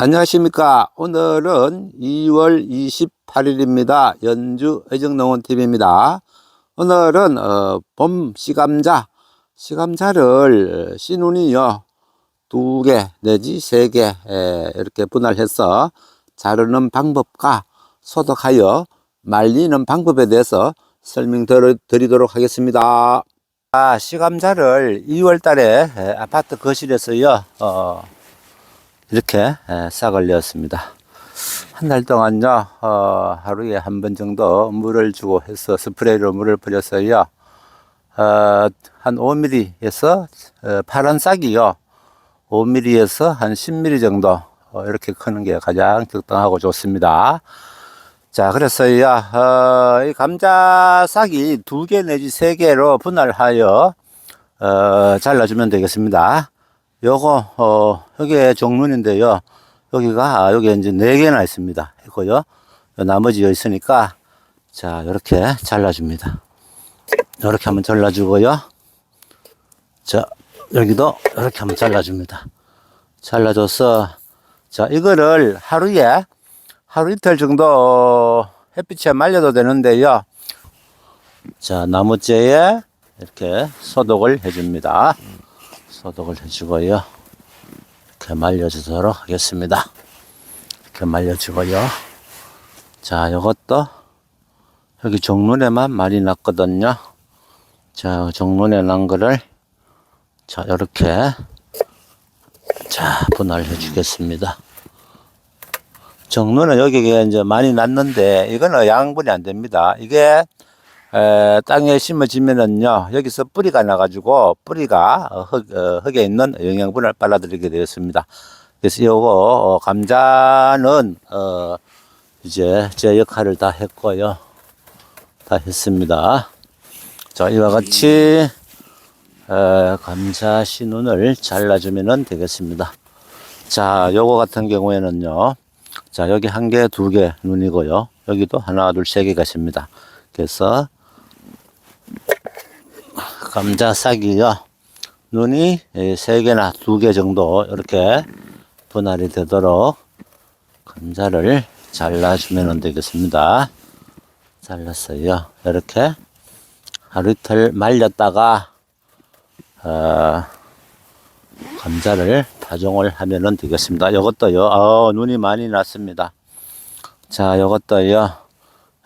안녕하십니까. 오늘은 2월 28일입니다. 연주 애정농원TV입니다. 오늘은, 어, 봄 씨감자, 씨감자를 씨눈이요, 두 개 내지 세 개, 에, 이렇게 분할해서 자르는 방법과 소독하여 말리는 방법에 대해서 설명드리도록 하겠습니다. 아, 씨감자를 2월 달에 에, 아파트 거실에서요, 어, 이렇게 에, 싹을 내었습니다. 한 달 동안요, 어, 하루에 한 번 정도 물을 주고 해서 스프레이로 물을 뿌렸어요. 어, 한 5mm에서 어, 파란 싹이요. 5mm에서 한 10mm 정도 어, 이렇게 크는 게 가장 적당하고 좋습니다. 자, 그래서요, 어, 이 감자 싹이 두 개 내지 세 개로 분할하여 어, 잘라주면 되겠습니다. 요거, 어, 여기에 종눈인데요. 여기가, 아, 여기 이제 네 개나 있습니다. 있고요. 요 나머지 여기 있으니까, 자, 이렇게 잘라줍니다. 이렇게 한번 잘라주고요. 자, 여기도 이렇게 한번 잘라줍니다. 잘라줘서, 자, 이거를 하루에, 하루 이틀 정도 햇빛에 말려도 되는데요. 자, 나무째에 이렇게 소독을 해줍니다. 소독을 해주고요. 이렇게 말려주도록 하겠습니다. 이렇게 말려주고요. 자, 요것도 여기 종눈에만 많이 났거든요. 자, 종눈에 난 거를 자, 이렇게 자, 분할해 주겠습니다. 정눈은 여기에 이제 많이 났는데 이거는 양분이 안 됩니다. 이게 에, 땅에 심어지면은요 여기서 뿌리가 나가지고 뿌리가 어, 흙, 어, 흙에 있는 영양분을 빨아들이게 되었습니다. 그래서 요거 어, 감자는 어, 이제 제 역할을 다 했고요, 다 했습니다. 자 이와 같이 에, 감자 신운을 잘라주면 되겠습니다. 자 요거 같은 경우에는요, 자 여기 한 개, 두 개 눈이고요, 여기도 하나, 둘, 세 개가 있습니다. 그래서 감자 싹이요. 눈이 예, 세 개나 두 개 정도 이렇게 분할이 되도록 감자를 잘라주면 되겠습니다. 잘랐어요. 이렇게 하루 이틀 말렸다가 어, 감자를 파종을 하면 되겠습니다. 이것도요. 어, 눈이 많이 났습니다. 자, 이것도요.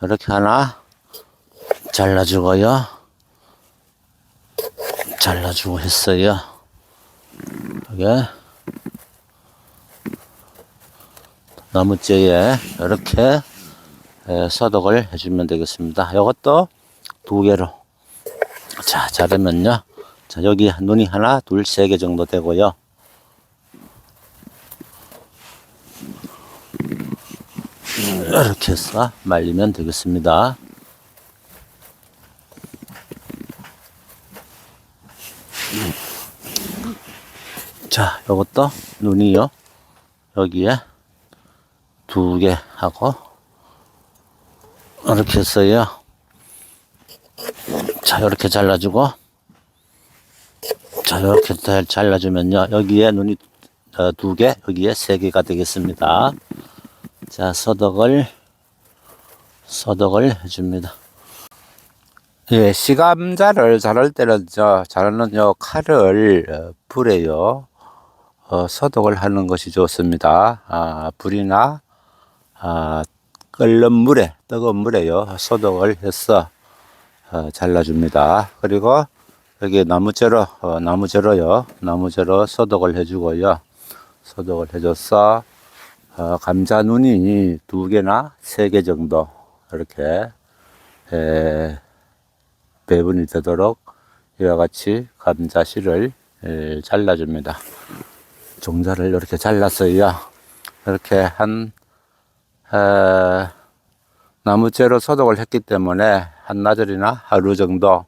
이렇게 하나 잘라주고요. 잘라주고 했어요. 이게 나무째에 이렇게 에, 소독을 해주면 되겠습니다. 이것도 두 개로 자 자르면요. 자 여기 눈이 하나, 둘, 세 개 정도 되고요. 이렇게 해서 말리면 되겠습니다. 자, 요것도 눈이요. 여기에 두 개 하고 이렇게 했어요. 자, 이렇게 잘라주고 자, 이렇게 잘 잘라주면요. 여기에 눈이 어, 두 개, 여기에 세 개가 되겠습니다. 자, 소독을 소독을 해줍니다. 예, 시감자를 자를 때는 저 자르는 요 칼을 어, 불에요 어, 소독을 하는 것이 좋습니다. 아, 불이나 아, 끓는 물에 뜨거운 물에요 소독을 해서 어, 잘라줍니다. 그리고 여기 나무재로 어, 나무재로요 나무재로 소독을 해주고요 소독을 해줘서 어, 감자 눈이 두 개나 세 개 정도 이렇게 에, 배분이 되도록 이와 같이 감자 씨를 에, 잘라줍니다. 종자를 이렇게 잘랐어요. 이렇게 한 에, 나무째로 소독을 했기 때문에 한나절이나 하루 정도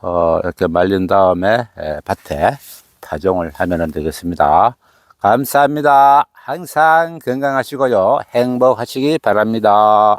어, 이렇게 말린 다음에 에, 밭에 파종을 하면 되겠습니다. 감사합니다. 항상 건강하시고요. 행복하시기 바랍니다.